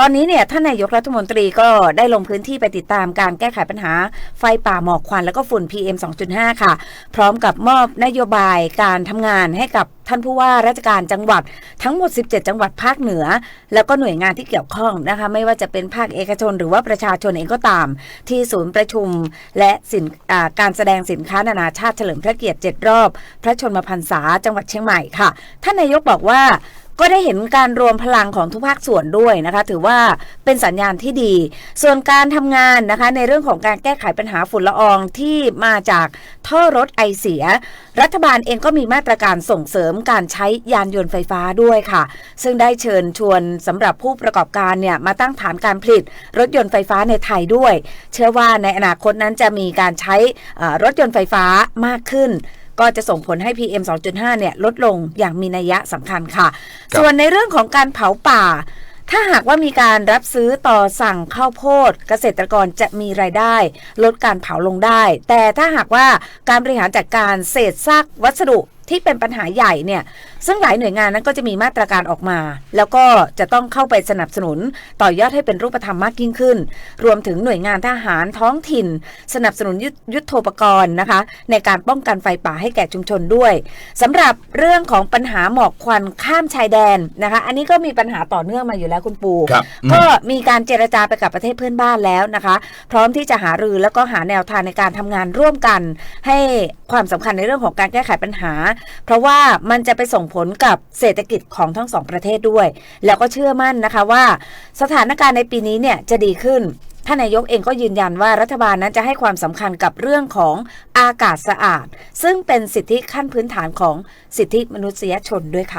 ตอนนี้เนี่ยท่านนายกรัฐมนตรีก็ได้ลงพื้นที่ไปติดตามการแก้ไขปัญหาไฟป่าหมอกควันแล้วก็ฝุ่น PM 2.5 ค่ะ พร้อมกับมอบนโยบายการทำงานให้กับท่านผู้ว่าราชการจังหวัดทั้งหมด 17 จังหวัดภาคเหนือ แล้วก็หน่วยงานที่เกี่ยวข้องนะคะ ไม่ว่าจะเป็นภาคเอกชนหรือว่าประชาชนเองก็ตาม ที่ศูนย์ประชุมและสินการแสดงสินค้านานาชาติเฉลิมพระเกียรติ 7 รอบ พระชนมพรรษาจังหวัดเชียงใหม่ค่ะ ท่านนายกบอกว่า ก็ได้เห็นการรวมพลังของทุกภาคส่วนด้วยนะคะ ถือว่าเป็นสัญญาณที่ดี ส่วนการทำงานนะคะ ในเรื่องของการแก้ไขปัญหาฝุ่นละอองที่มาจากท่อรถไอเสีย รัฐบาลเองก็มีมาตรการส่งเสริมการใช้ยานยนต์ไฟฟ้าด้วยค่ะ ซึ่งได้เชิญชวนสำหรับผู้ประกอบการเนี่ยมาตั้งฐานการผลิต รถยนต์ไฟฟ้าในไทยด้วย เชื่อว่าในอนาคตนั้นจะมีการใช้รถยนต์ไฟฟ้ามากขึ้น ก็จะส่งผลให้ PM 2.5 เนี่ยลดลงอย่างมีนัยยะสำคัญค่ะครับส่วนในเรื่องของการเผาป่า ถ้าหากว่ามีการรับซื้อต่อสั่งข้าวโพด เกษตรกรจะมีรายได้ ลดการเผาลงได้ แต่ถ้าหากว่าการบริหารจัดการเศษซากวัสดุ ที่เป็นปัญหาใหญ่เนี่ย ซึ่งหลายหน่วยงานนั้นก็จะมีมาตรการออกมา แล้วก็จะต้องเข้าไปสนับสนุน ต่อยอดให้เป็นรูปธรรมมากยิ่งขึ้น รวมถึงหน่วยงานทหารท้องถิ่น สนับสนุนยุทยุทโธปกรณ์นะคะ ในการป้องกันไฟป่าให้แก่ชุมชนด้วยสำหรับเรื่องของปัญหาหมอกควันข้ามชายแดนนะคะ อันนี้ก็มีปัญหาต่อเนื่องมาอยู่แล้วคุณปูครับอืมก็มีการเจรจาไปกับประเทศเพื่อนบ้านแล้วนะคะ พร้อมที่จะหารือแล้วก็หาแนวทางในการทำงานร่วมกัน ให้ความสำคัญในเรื่องของการแก้ไขปัญหาเพราะว่ามันจะไปส่งผลกับเศรษฐกิจของทั้งสองประเทศด้วย แล้วก็เชื่อมั่นนะคะว่า สถานการณ์ในปีนี้เนี่ยจะดีขึ้นท่านนายกเองก็ยืนยันว่ารัฐบาลนั้นจะให้ความสำคัญกับเรื่องของอากาศสะอาด ซึ่งเป็นสิทธิขั้นพื้นฐานของสิทธิมนุษยชนด้วยค่ะ